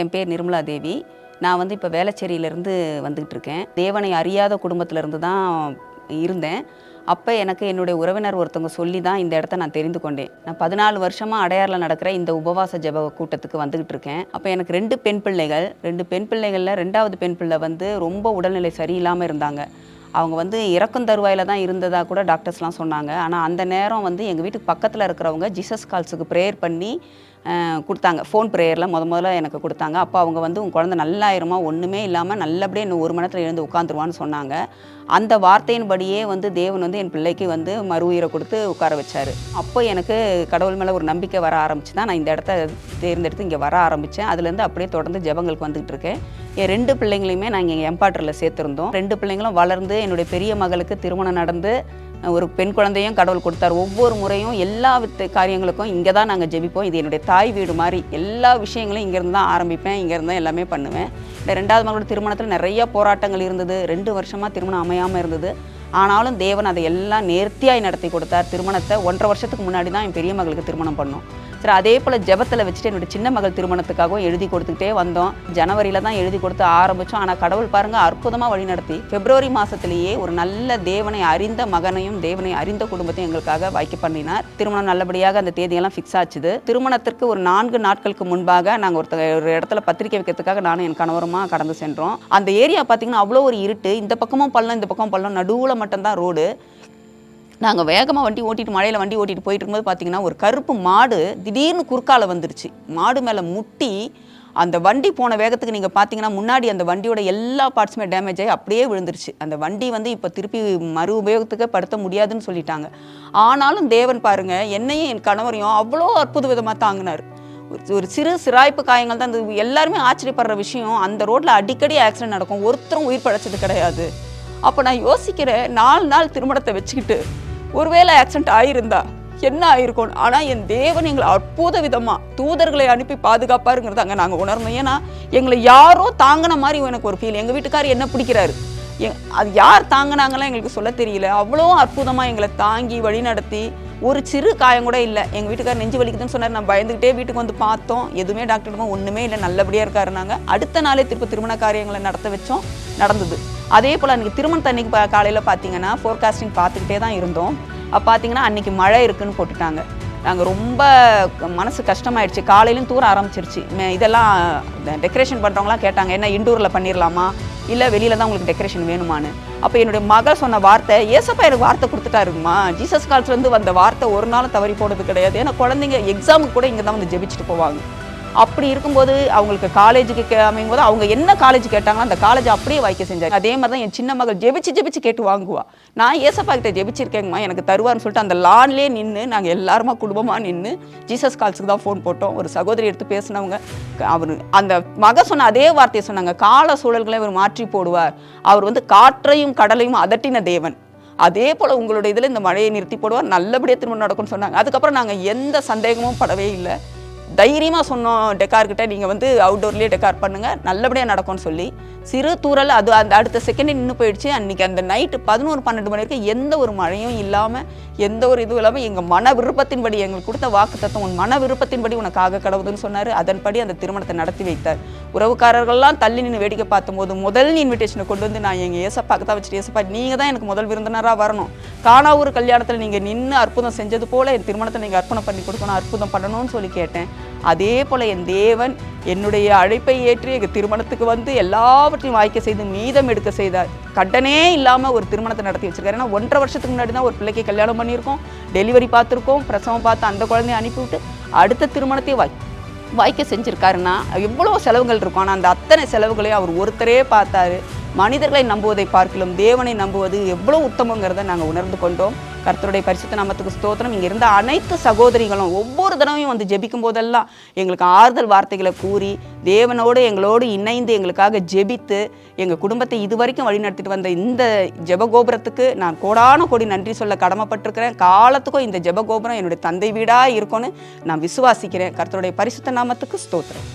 என் பேர் நிர்மலா தேவி. நான் வந்து இப்போ வேளச்சேரியிலேருந்து வந்துக்கிட்டு இருக்கேன் தேவனை அறியாத குடும்பத்திலேருந்து தான் இருந்தேன். அப்போ எனக்கு என்னுடைய உறவினர் ஒருத்தவங்க சொல்லி தான் இந்த இடத்த நான் தெரிந்து கொண்டேன். நான் பதினாலு வருஷமாக அடையாறில் நடக்கிற இந்த உபவாச ஜெப கூட்டத்துக்கு வந்துக்கிட்டு இருக்கேன் அப்போ எனக்கு ரெண்டு பெண் பிள்ளைகள். ரெண்டு பெண் பிள்ளைகளில் ரெண்டாவது பெண் பிள்ளை வந்து ரொம்ப உடல்நிலை சரியில்லாமல் இருந்தாங்க. அவங்க வந்து இறக்கும் தருவாயில் தான் இருந்ததாக கூட டாக்டர்ஸ்லாம் சொன்னாங்க. ஆனால் அந்த நேரம் வந்து எங்கள் வீட்டுக்கு பக்கத்தில் இருக்கிறவங்க ஜீசஸ் கால்ஸுக்கு ப்ரேயர் பண்ணி கொடுத்தாங்க. ஃபோன் ப்ரேயரில் முத முதல்ல எனக்கு கொடுத்தாங்க. அப்போ அவங்க வந்து உங்கள் குழந்தை நல்லாயிருமா? ஒன்றுமே இல்லாமல் நல்லபடியாக இன்னும் ஒரு மணி நேரத்தில் எழுந்து உட்காந்துருவான்னு சொன்னாங்க. அந்த வார்த்தையின்படியே வந்து தேவன் வந்து என் பிள்ளைக்கு வந்து மறு உயிரை கொடுத்து உட்கார வச்சார். அப்போ எனக்கு கடவுள் மேலே ஒரு நம்பிக்கை வர ஆரம்பிச்சு தான் நான் இந்த இடத்த தேர்ந்தெடுத்து இங்கே வர ஆரம்பித்தேன் அதுலேருந்து அப்படியே தொடர்ந்து ஜெபங்களுக்கு வந்துகிட்டு இருக்கேன். என் ரெண்டு பிள்ளைங்களையுமே நாங்கள் இங்கே எம்பாட்டரில் சேர்த்துருந்தோம். ரெண்டு பிள்ளைங்களும் வளர்ந்து என்னுடைய பெரிய மகளுக்கு திருமணம் நடந்து ஒரு பெண் குழந்தையும் கடவுள் கொடுத்தார். ஒவ்வொரு முறையும் எல்லா வித்து காரியங்களுக்கும் இங்கே தான் நாங்கள் ஜெபிப்போம். இது என்னுடைய தாய் வீடு மாதிரி எல்லா விஷயங்களும் இங்கேருந்து தான் ஆரம்பிப்பேன். இங்கேருந்து தான் எல்லாமே பண்ணுவேன். இந்த ரெண்டாவது மகளோட திருமணத்தில் நிறைய போராட்டங்கள் இருந்தது. ரெண்டு வருஷமாக திருமணம் அமையாமல் இருந்தது. ஆனாலும் தேவன் அதை எல்லாம் நேர்த்தியாய் நடத்தி கொடுத்தார். திருமணத்தை ஒன்றரை வருஷத்துக்கு முன்னாடி தான் என் பெரிய மகளுக்கு திருமணம் பண்ணோம். சரி அதே போல் ஜெபத்தில் வச்சுட்டு என்னுடைய சின்ன மகள் திருமணத்துக்காகவும் எழுதி கொடுத்துக்கிட்டே வந்தோம். ஜனவரியில் தான் எழுதி கொடுத்து ஆரம்பித்தோம் ஆனால் கடவுள் பாருங்கள் அற்புதமாக வழிநடத்தி பிப்ரவரி மாதத்திலேயே ஒரு நல்ல தேவனை அறிந்த மகனையும் தேவனை அறிந்த குடும்பத்தையும் எங்களுக்காக வாய்க்க பண்ணினார். திருமணம் நல்லபடியாக அந்த தேதியெல்லாம் ஃபிக்ஸ் ஆச்சுது. திருமணத்திற்கு ஒரு நான்கு நாட்களுக்கு முன்பாக நாங்கள் ஒருத்த ஒரு இடத்துல பத்திரிக்கை வைக்கிறதுக்காக நானும் என் கணவருமா கடந்து சென்றோம். அந்த ஏரியா பார்த்தீங்கன்னா அவ்வளோ ஒரு இருட்டு. இந்த பக்கமும் பள்ளம் இந்த பக்கம் பள்ளம் நடுவில் மட்டும்தான் ரோடு. நாங்கள் வேகமாக வண்டி ஓட்டிட்டு மழையில் வண்டி ஓட்டிட்டு போயிட்டு இருக்கும்போது பார்த்தீங்கன்னா ஒரு கருப்பு மாடு திடீர்னு குறுக்கால வந்துருச்சு. மாடு மேலே முட்டி அந்த வண்டி போன வேகத்துக்கு நீங்கள் பார்த்தீங்கன்னா முன்னாடி அந்த வண்டியோட எல்லா பார்ட்ஸுமே டேமேஜ் ஆகி அப்படியே விழுந்துருச்சு. அந்த வண்டி வந்து இப்போ திருப்பி மறு உபயோகத்துக்கு படுத்த முடியாதுன்னு சொல்லிட்டாங்க. ஆனாலும் தேவன் பாருங்க என்னையும் என் கணவரையும் அவ்வளோ அற்புத விதமாக தாங்கினார். ஒரு- ஒரு சிறு சிராய்ப்பு காயங்கள் தான் அந்த எல்லாருமே ஆச்சரியப்படுற விஷயம். அந்த ரோட்டில் அடிக்கடி ஆக்சிடென்ட் நடக்கும். ஒருத்தரும் உயிர் படைச்சது கிடையாது. அப்போ நான் யோசிக்கிறேன் நாலு நாள் திருமணத்தை வச்சுக்கிட்டு ஒருவேளை ஆக்சிடென்ட் ஆயிருந்தா என்ன ஆயிருக்கும்? ஆனால் என் தேவன் எங்களை அற்புத விதமாக தூதர்களை அனுப்பி பாதுகாப்பாருங்கிறது அங்கே நாங்கள் உணரணும் ஏன்னா எங்களை யாரோ தாங்கின மாதிரி எனக்கு ஒரு ஃபீல் எங்கள் வீட்டுக்காரர் என்ன பிடிக்கிறாரு? எ- அது யார் தாங்கினாங்களாம் எங்களுக்கு சொல்ல தெரியல. அவ்வளோ அற்புதமாக எங்களை தாங்கி வழி நடத்தி ஒரு சிறு காயம் கூட இல்லை. எங்கள் வீட்டுக்காரர் நெஞ்சு வலிக்குதுன்னு சொன்னார். நான் பயந்துக்கிட்டே வீட்டுக்கு வந்து பார்த்தோம். எதுவுமே டாக்டர் ஒன்றுமே இல்லை. நல்லபடியாக இருக்காருனாங்க அடுத்த நாளே திருப்பி திருமண காரியங்களை நடத்த வச்சோம். நடந்தது. அதே போல் அன்றைக்கி திருமணத்தன்னைக்கு அன்றைக்கி காலையில் பார்த்தீங்கன்னா ஃபோர்காஸ்டிங் பார்த்துக்கிட்டே தான் இருந்தோம். அப்போ பார்த்தீங்கன்னா அன்றைக்கி மழை இருக்குன்னு போட்டுட்டாங்க. நாங்கள் ரொம்ப மனசு கஷ்டமாயிடுச்சு. காலையிலும் தூர ஆரம்பிச்சிருச்சு. மே- இதெல்லாம் டெக்கரேஷன் பண்ணுறவங்களாம் கேட்டாங்க என்ன இண்டோரில் பண்ணிடலாமா இல்லை வெளியில் தான் உங்களுக்கு டெக்கரேஷன் வேணுமான்னு? அப்போ என்னுடைய மகள் சொன்ன வார்த்தை ஏசப்பா எனக்கு வார்த்தை கொடுத்துட்டாருங்கம்மா. ஜீசஸ் கால்ஸ்லேருந்து வந்த வார்த்தை ஒரு நாளும் தவறி போனது கிடையாது. ஏன்னா குழந்தைங்க எக்ஸாமுக்கு கூட இங்கே தான் வந்து ஜெபிச்சுட்டு போவாங்க. அப்படி இருக்கும்போது அவங்களுக்கு காலேஜுக்கு கே அமையும் போது அவங்க என்ன காலேஜ் கேட்டாங்களோ அந்த காலேஜ் அப்படியே வாய்க்க செஞ்சாங்க அதே மாதிரி தான் என் சின்ன மகள் ஜெபிச்சு ஜெபிச்சு கேட்டு வாங்குவா. நான் ஏசப்பா கிட்ட ஜெபிச்சிருக்கேங்கம்மா எனக்கு தருவார்னு சொல்லிட்டு அந்த லான்லேயே நின்று நாங்கள் எல்லாருமா குடும்பமாக நின்று ஜீசஸ் கால்ஸுக்கு தான் ஃபோன் போட்டோம். ஒரு சகோதரி எடுத்து பேசினவங்க அவர் அந்த மக சொன்ன அதே வார்த்தையை சொன்னாங்க. கால சூழல்களை அவர் மாற்றி போடுவார். அவர் வந்து காற்றையும் கடலையும் அதட்டின தேவன். அதே போல் உங்களுடைய இதில் இந்த மழையை நிறுத்தி போடுவார். நல்லபடியாக திரும்ப நடக்கும்னு சொன்னாங்க. அதுக்கப்புறம் நாங்கள் எந்த சந்தேகமும் படவே இல்லை. தைரியமாக சொன்னோம் டெக்கார்கிட்ட நீங்கள் வந்து அவுட்டோர்லேயே டெக்கார் பண்ணுங்கள் நல்லபடியாக நடக்கும்னு சொல்லி. சிறு தூரல் அது அந்த அடுத்த செகண்டே நின்று போயிடுச்சு. அன்றைக்கி அந்த நைட்டு பதினோரு பன்னெண்டு மணி வரைக்கும் எந்த ஒரு மழையும் இல்லாமல் எந்த ஒரு இதுவும் இல்லாமல் எங்கள் மன விருப்பத்தின்படி எங்களுக்கு கொடுத்த வாக்கு தத்துவம் உன் மன விருப்பத்தின்படி உனக்காக கடவுதுன்னு சொன்னார். அதன்படி அந்த திருமணத்தை நடத்தி வைத்தார். உறவுக்காரர்கள்லாம் தள்ளி நின்று வேடிக்கை பார்த்தபோது முதல் இன்விடேஷனை கொண்டு வந்து நான் எங்கள் ஏசப்பாக்கு தான் வச்சுட்டு ஏசப்பா நீங்கள் தான் எனக்கு முதல் விருந்தினராக வரணும். காணாவூர் கல்யாணத்தில் நீங்கள் நின்று அற்புதம் செஞ்சது போல் என் திருமணத்தை நீங்கள் அர்ப்பணம் பண்ணி கொடுக்கணும் அற்புதம் பண்ணணும்னு சொல்லி கேட்டேன். அதே போல் என் தேவன் என்னுடைய அழைப்பை ஏற்றி எங்கள் திருமணத்துக்கு வந்து எல்லாவற்றையும் வாய்க்க செய்து மீதம் எடுக்க செய்தார். கடனே இல்லாமல் ஒரு திருமணத்தை நடத்தி வச்சிருக்காரு. ஏன்னா ஒன்றரை வருஷத்துக்கு முன்னாடி தான் ஒரு பிள்ளைக்கு கல்யாணம் பண்ணியிருக்கோம். டெலிவரி பார்த்துருக்கோம். பிரசவம் பார்த்து அந்த குழந்தைய அனுப்பிவிட்டு அடுத்த திருமணத்தை வாய் வாய்க்க செஞ்சுருக்காருன்னா எவ்வளோ செலவுகள் இருக்கும். ஆனால் அந்த அத்தனை செலவுகளையும் அவர் ஒருத்தரே பார்த்தாரு. மனிதர்களை நம்புவதை பார்க்கலும் தேவனை நம்புவது எவ்வளோ உத்தமங்கிறத நாங்கள் உணர்ந்து கொண்டோம். கர்த்தருடைய பரிசுத்த நாமத்துக்கு ஸ்தோத்திரம். இங்கே இருந்த அனைத்து சகோதரிகளும் ஒவ்வொரு தடவையும் வந்து ஜெபிக்கும் போதெல்லாம் எங்களுக்கு ஆறுதல் வார்த்தைகளை கூறி தேவனோடு எங்களோடு இணைந்து எங்களுக்காக ஜெபித்து எங்கள் குடும்பத்தை இதுவரைக்கும் வழிநடத்திட்டு வந்த இந்த ஜெபகோபுரத்துக்கு நான் கோடான கோடி நன்றி சொல்ல கடமைப்பட்டிருக்கிறேன். காலத்துக்கும் இந்த ஜெபகோபுரம் என்னுடைய தந்தை வீடாக இருக்கும்னு நான் விசுவாசிக்கிறேன். கர்த்தருடைய பரிசுத்த நாமத்துக்கு ஸ்தோத்திரம்.